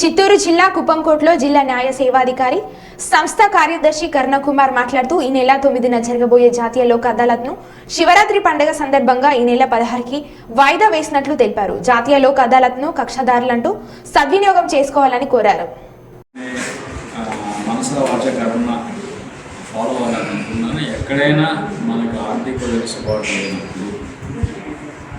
చిత్తూరు జిల్లా కుప్పంకోట్లో జిల్లా న్యాయ సేవాధికారి సంస్థ కార్యదర్శి కర్ణకుమార్ మాట్లాడుతూ ఈ నెల తొమ్మిదిన జరగబోయే జాతీయ లోక్ అదాలత్ను శివరాత్రి పండుగ సందర్భంగా ఈ నెల పదహారుకి వాయిదా వేసినట్లు తెలిపారు. జాతీయ లోక్ అదాలత్ను కక్షదారులంటూ సద్వినియోగం చేసుకోవాలని కోరారు. ఎక్కడైనా మనకు ఆర్థిక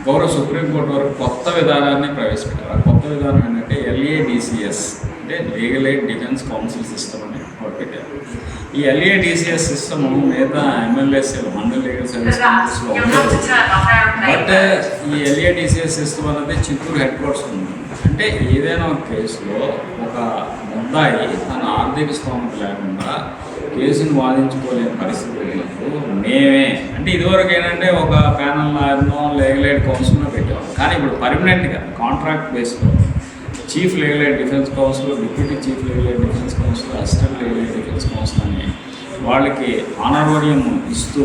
గౌరవ సుప్రీంకోర్టు వరకు కొత్త విధానాన్ని ప్రవేశపెట్టారు. ఆ కొత్త విధానం ఏంటంటే ఎల్ఏడిసిఎస్ అంటే legal aid defence counsel system అని ఒకటి పెట్టారు. ఈ ఎల్ఏడిసిఎస్ సిస్టమ్ మిగతా ఎమ్మెల్యేస్ మండల్ లీగల్ సర్వీస్ కౌన్సిల్స్లో బట్ ఈ ఎల్ఏడిసిఎస్ సిస్టమ్ అనేది చిత్తూరు హెడ్ క్వార్టర్స్ ఉంది. అంటే ఏదైనా ఒక కేసులో ఒక ముద్దాయి తన ఆర్థిక స్తోమత లేకుండా కేసును వాదించుకోలేని పరిస్థితి ఉన్నప్పుడు మేమే అంటే ఇదివరకు ఏంటంటే ఒక ప్యానల్ లాయర్నో లీగల్ ఎయిడ్ కౌన్సిల్నో పెట్టేవాళ్ళం. కానీ ఇప్పుడు పర్మనెంట్గా కాంట్రాక్ట్ బేస్లో chief legal defence counsel deputy chief legal defence counsel assistant legal defence counsel అని వాళ్ళకి ఆనరోడియం ఇస్తూ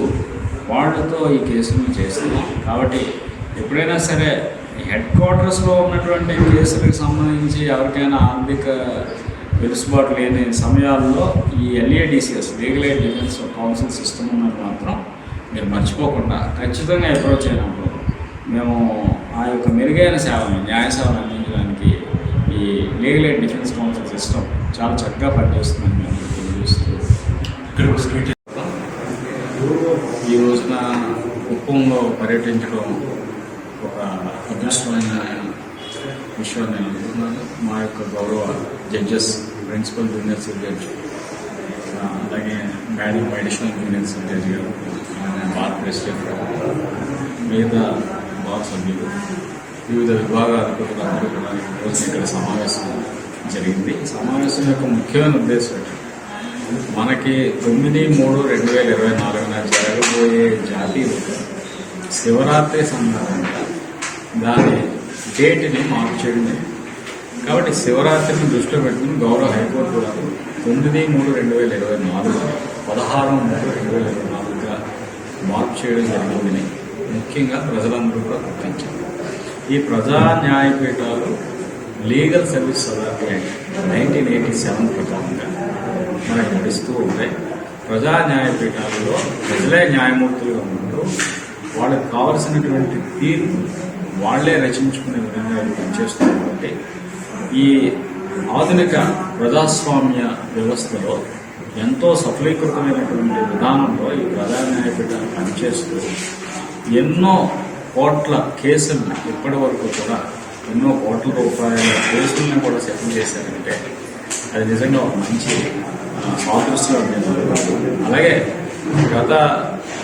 వాళ్ళతో ఈ కేసులు చేస్తున్నాం కాబట్టి ఎప్పుడైనా సరే హెడ్ క్వార్టర్స్లో ఉన్నటువంటి కేసులకు సంబంధించి ఎవరికైనా ఆర్థిక వెలుసుబాటు లేని సమయాల్లో ఈ LADCS legal aid defence counsel system ఉన్నది మాత్రం మీరు మర్చిపోకుండా ఖచ్చితంగా అప్రోచ్ అయినప్పుడు మేము ఆ యొక్క మెరుగైన సేవలు న్యాయ సేవలు అందించడానికి legal aid defence counsel system చాలా చక్కగా పనిచేస్తుందని మేము తెలియజేస్తూ ఈ రోజున కుప్పంలో పర్యటించడం ఒక అదృష్టమైన విషయం నేను అనుకున్నాను మా యొక్క గౌరవ judges principal junior civil judge అలాగే madam additional junior civil judge గారు అలాగే బార్ ప్రెసిడెంట్ మిగతా బార్ సభ్యులు వివిధ విభాగాల అందరూ ఇక్కడ సమావేశం జరిగింది. సమావేశం యొక్క ముఖ్యమైన ఉద్దేశం మనకి తొమ్మిది మూడు రెండు వేల ఇరవై నాలుగున జరగబోయే జాతీయ శివరాత్రి సందర్భంగా దాని డేట్ని మార్పు చేయడం కాబట్టి శివరాత్రిని దృష్టిలో పెట్టుకుని గౌరవ హైకోర్టు వారు తొమ్మిది మూడు రెండు వేల ఇరవై నాలుగు పదహారు మూడు రెండు వేల ఇరవై నాలుగుగా మార్పు చేయడం జరిగిందని ముఖ్యంగా ప్రజలందరూ కూడా గుర్తించారు. ఈ ప్రజా న్యాయపీఠాలు legal service authority act nineteen eighty seven ప్రకారంగా మనకు నడుస్తూ ఉంటాయి. ప్రజా న్యాయపీఠాలలో ప్రజలే న్యాయమూర్తులుగా ఉంటూ వాళ్ళకి కావలసినటువంటి తీర్పు వాళ్ళే రచించుకునే విధంగా పనిచేస్తుంది కాబట్టి ఈ ఆధునిక ప్రజాస్వామ్య వ్యవస్థలో ఎంతో సఫలీకృతమైనటువంటి విధానంలో ఈ ప్రజా న్యాయపీఠాలు పనిచేస్తూ ఎన్నో కోట్ల కేసులను ఇప్పటి వరకు కూడా ఎన్నో కోట్ల రూపాయల కేసులను కూడా సెటిల్ చేశారంటే అది నిజంగా ఒక మంచి సాదృశ్యం నేను అలాగే గత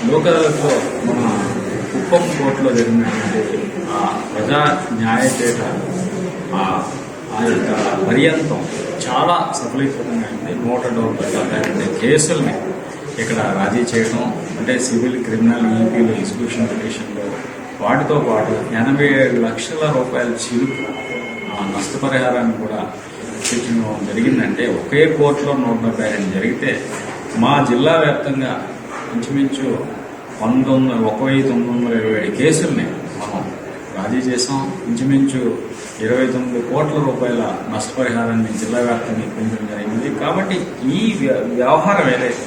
లోకదాలతో మన కుప్పం కోర్టులో జరిగినటువంటి ఆ ప్రజా న్యాయపీఠ ఆ ఆ యొక్క పర్యంతం చాలా సఫలీకృతంగా అయింది. నూట డెబ్బై కేసుల్ని ఇక్కడ రాజీ చేయడం అంటే సివిల్ క్రిమినల్ ఈపీలు ఎగ్జిక్యూషన్ పిటిషన్లో వాటితో పాటు ఎనభై ఏడు లక్షల రూపాయల చిరుకు ఆ నష్టపరిహారాన్ని కూడా ఇప్పించడం జరిగిందంటే ఒకే కోర్టులో నూట డెబ్బై రెండు జరిగితే మా జిల్లా వ్యాప్తంగా ఇంచుమించు పంతొమ్మిది ఒక వెయ్యి తొమ్మిది వందల ఇరవై ఏడు కేసుల్ని మనం రాజీ చేసాం ఇంచుమించు ఇరవై తొమ్మిది కోట్ల రూపాయల నష్టపరిహారాన్ని జిల్లా వ్యాప్తంగా ఇప్పించడం జరిగింది. కాబట్టి ఈ వ్య- వ్యవహారం ఏదైతే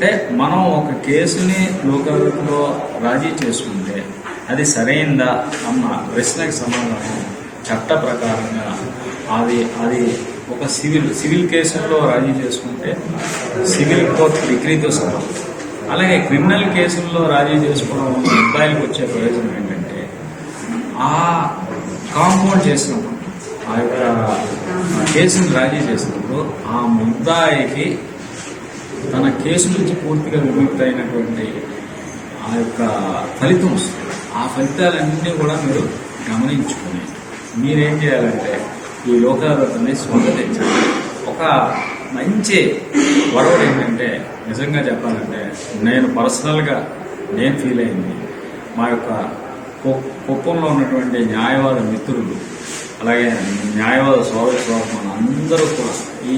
అంటే మనం ఒక కేసుని లోకాలతో రాజీ చేసుకుంటే అది సరైందా అన్న ప్రశ్నకు సమాధానం చట్ట ప్రకారంగా అది అది ఒక సివిల్ సివిల్ కేసుల్లో రాజీ చేసుకుంటే సివిల్ కోర్టు డిగ్రీతో సమానం. అలాగే క్రిమినల్ కేసుల్లో రాజీ చేసుకోవడం వల్ల ముద్దాయిలకు వచ్చే ప్రయోజనం ఏంటంటే ఆ కాంపౌండ్ చేసినప్పుడు ఆ యొక్క కేసును కేసుని రాజీ చేసినప్పుడు ఆ ముద్దాయికి తన కేసు నుంచి పూర్తిగా విముక్తి అయినటువంటి ఆ యొక్క ఫలితం వస్తుంది. ఆ ఫలితాలన్నీ కూడా మీరు గమనించుకుని మీరేం చేయాలంటే ఈ లోకాలతని స్వాగతించాలి. ఒక మంచి వరవడు ఏంటంటే నిజంగా చెప్పాలంటే నేను పర్సనల్గా నేను ఫీల్ అయింది. మా యొక్క కుప్పంలో ఉన్నటువంటి న్యాయవాద మిత్రులు అలాగే న్యాయవాద సోదర సోదరు అందరూ కూడా ఈ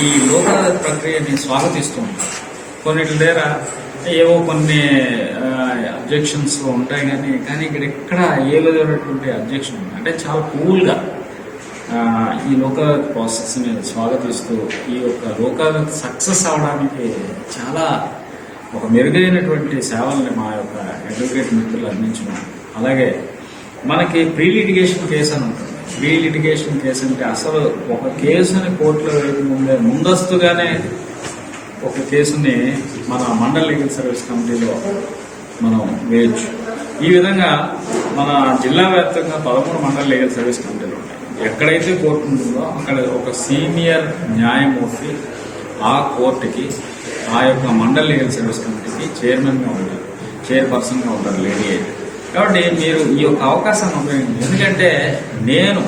ఈ లోకాల ప్రక్రియని స్వాగతిస్తూ ఉంటారు కొన్నిటి దగ్గర ఏవో కొన్ని అబ్జెక్షన్స్ ఉంటాయి కానీ కానీ ఇక్కడ ఎక్కడ ఏ విధమైనటువంటి అబ్జెక్షన్ అంటే చాలా కూల్గా ఈ లోక ప్రాసెస్ని స్వాగతిస్తూ ఈ యొక్క లోకాదాలత్ సక్సెస్ అవడానికి చాలా ఒక మెరుగైనటువంటి సేవల్ని మా యొక్క అడ్వకేట్ మిత్రులు అందించడం అలాగే మనకి ప్రీ లిటిగేషన్ కేసు అని ఉంటుంది. వీ లిటిగేషన్ కేసు అంటే అసలు ఒక కేసుని కోర్టులో వేయక ముందే ముందస్తుగానే ఒక కేసుని మన మండల్ లీగల్ సర్వీస్ కమిటీలో మనం వేయొచ్చు. ఈ విధంగా మన జిల్లా వ్యాప్తంగా పదమూడు మండల లీగల్ సర్వీస్ కమిటీలు ఉంటాయి. ఎక్కడైతే కోర్టు ఉంటుందో అక్కడ ఒక సీనియర్ న్యాయమూర్తి ఆ కోర్టుకి ఆ యొక్క మండల్ లీగల్ సర్వీస్ కమిటీకి చైర్మన్గా ఉంటారు చైర్పర్సన్గా ఉంటారు లేడీ అయితే. కాబట్టి మీరు ఈ యొక్క అవకాశాన్ని ఉపయోగించండి. ఎందుకంటే నేను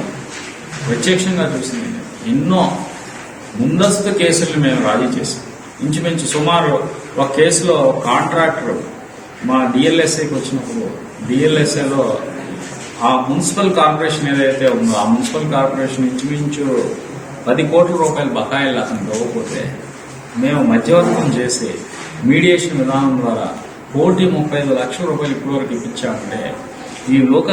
ప్రత్యక్షంగా చూసింది ఎన్నో ముందస్తు కేసులను మేము రాజీ చేసాం ఇంచుమించు సుమారు ఒక కేసులో కాంట్రాక్టర్ మా డిఎల్ఎస్ఐకి వచ్చినప్పుడు డిఎల్ఎస్ఐలో ఆ మున్సిపల్ కార్పొరేషన్ ఏదైతే ఉందో ఆ మున్సిపల్ కార్పొరేషన్ ఇంచుమించు పది కోట్ల రూపాయల బకాయిలు అతను ఇవ్వకపోతే మేము మధ్యవర్తం చేసి మీడియేషన్ విధానం ద్వారా కోటి ముప్పై ఐదు లక్షల రూపాయలు ఇప్పటివరకు ఇప్పించామంటే ఈ లోక్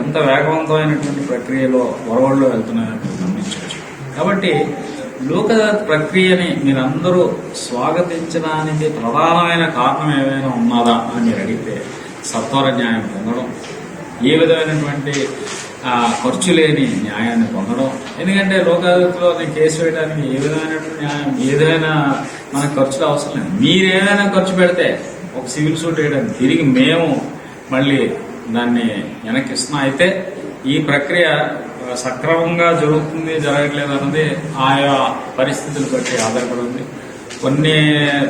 ఎంత వేగవంతమైనటువంటి ప్రక్రియలో వరవడిలో వెళ్తున్నాయని గమనించవచ్చు. కాబట్టి లోక్ ప్రక్రియని మీరందరూ స్వాగతించడానికి ప్రధానమైన కారణం ఏమైనా ఉన్నదా అని మీరు అడిగితే సత్వర న్యాయం పొందడం ఏ విధమైనటువంటి ఖర్చు లేని న్యాయాన్ని పొందడం ఎందుకంటే లోక్ నేను కేసు వేయడానికి ఏ విధమైనటువంటి న్యాయం ఏదైనా మనకు ఖర్చులు అవసరం లేదు. మీరేమైనా ఖర్చు పెడితే ఒక సివిల్ సూట్ వేయడానికి. తిరిగి మేము మళ్ళీ దాన్ని వెనక్కి ఇస్తున్నాం అయితే ఈ ప్రక్రియ సక్రమంగా జరుగుతుంది జరగట్లేదు అన్నది ఆయా పరిస్థితులు బట్టి ఆధారపడి ఉంది. కొన్ని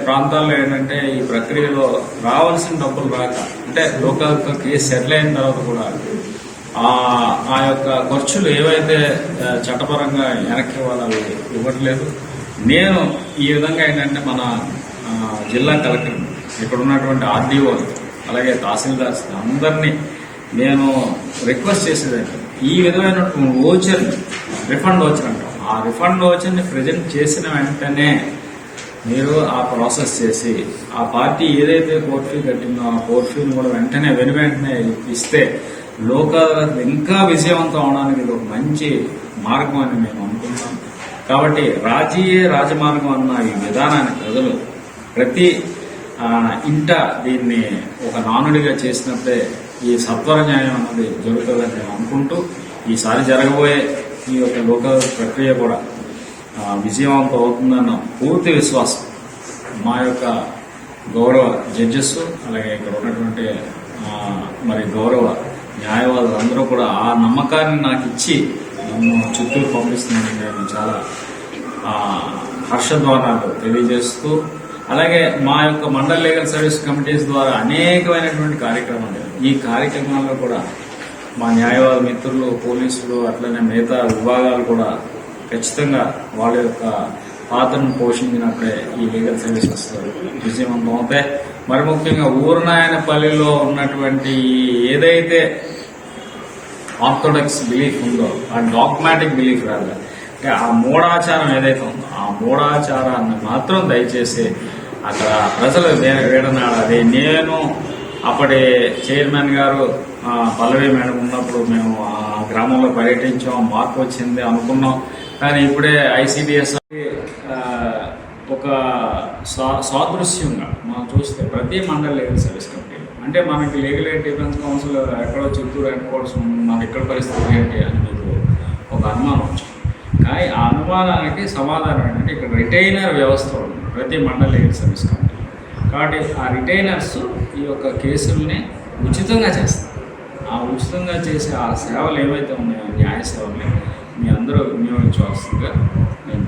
ప్రాంతాల్లో ఏంటంటే ఈ ప్రక్రియలో రావాల్సిన డబ్బులు రాక అంటే లోకల్ కేసు సెటిల్ అయిన తర్వాత కూడా ఆ యొక్క ఖర్చులు ఏవైతే చట్టపరంగా వెనక్కి ఇవ్వాలి ఇవ్వట్లేదు. నేను ఈ విధంగా ఏంటంటే మన జిల్లా కలెక్టర్ ఇక్కడ ఉన్నటువంటి ఆర్డీఓ అలాగే తహసీల్దార్స్ అందరినీ నేను రిక్వెస్ట్ చేసేది ఈ విధమైన ఓచర్ రిఫండ్ ఓచర్ అంటాం. ఆ రిఫండ్ ఓచర్ని ప్రజెంట్ చేసిన వెంటనే మీరు ఆ ప్రాసెస్ చేసి ఆ పార్టీ ఏదైతే కోర్ట్ ఫీ కట్టిందో ఆ కోర్ట్ ఫీని కూడా వెంటనే వెను వెంటనే ఇస్తే లోకల్ ఇంకా విజయవంతం అవడానికి ఇది ఒక మంచి మార్గం అని మేము అనుకుంటున్నాం. కాబట్టి రాజీయే రాజమార్గం అన్న ఈ విధానాన్ని ప్రజలు ప్రతి ఇంట దీన్ని ఒక నానుడిగా చేసినప్పుడే ఈ సత్వర న్యాయం అన్నది జరుగుతుందని నేను అనుకుంటూ ఈసారి జరగబోయే ఈ యొక్క లోక ప్రక్రియ కూడా విజయవంతం అవుతుందన్న పూర్తి విశ్వాసం మా యొక్క గౌరవ జడ్జెస్ అలాగే ఇక్కడ ఉన్నటువంటి మరి గౌరవ న్యాయవాదులు అందరూ కూడా ఆ నమ్మకాన్ని నాకు ఇచ్చి నన్ను చిత్తూరు పంపిస్తుందని నేను చాలా ఆ, తెలియజేస్తూ అలాగే మా యొక్క మండల లీగల్ సర్వీస్ కమిటీస్ ద్వారా అనేకమైనటువంటి కార్యక్రమాలు ఈ కార్యక్రమాల్లో కూడా మా న్యాయవాద మిత్రులు పోలీసులు అట్లనే మిగతా విభాగాలు కూడా ఖచ్చితంగా వాళ్ళ యొక్క పాత్రను పోషించినప్పుడే ఈ లీగల్ సర్వీసెస్ విజయవంతం అవుతాయి. మరి ముఖ్యంగా ఊరనాయనపల్లిలో ఉన్నటువంటి ఏదైతే ఆర్థోడాక్స్ బిలీఫ్ ఉందో ఆ డాగ్మాటిక్ బిలీఫ్ రాదు అంటే ఆ మూఢాచారం ఏదైతే ఉందో ఆ మూఢాచారాన్ని మాత్రం దయచేసి అక్కడ ప్రజలు వే- వేడనాడాలి నేను అప్పటి చైర్మన్ గారు పల్లవి మేడం ఉన్నప్పుడు మేము ఆ గ్రామంలో పర్యటించాం మార్పు వచ్చింది అనుకున్నాం. కానీ ఇప్పుడే ఐసిడిఎస్ ఒక సాదృశ్యంగా మనం చూస్తే ప్రతి మండల లీగల్ సర్వీస్ కమిటీ అంటే మనకి లీగల్ ఎయిడ్ డిఫెన్స్ కౌన్సిల్ ఎక్కడో చిత్తూరు హెడ్ క్వార్టర్స్ ఉంది మనకి ఇక్కడ పరిస్థితి ఏంటి అని మీకు ఒక అనుమానం వచ్చింది. ఆ అనుమానానికి సమాధానం ఏంటంటే ఇక్కడ రిటైనర్ వ్యవస్థ ఉంది. ప్రతి మండల లీగల్ సర్వీస్ కమిటీ కాబట్టి ఆ రిటైనర్స్ ఈ యొక్క కేసుల్ని ఉచితంగా చేస్తారు. ఆ ఉచితంగా చేసే ఆ సేవలు ఏవైతే ఉన్నాయో న్యాయ సేవల్ని మీ అందరూ వినియోగించవలసిందిగా నేను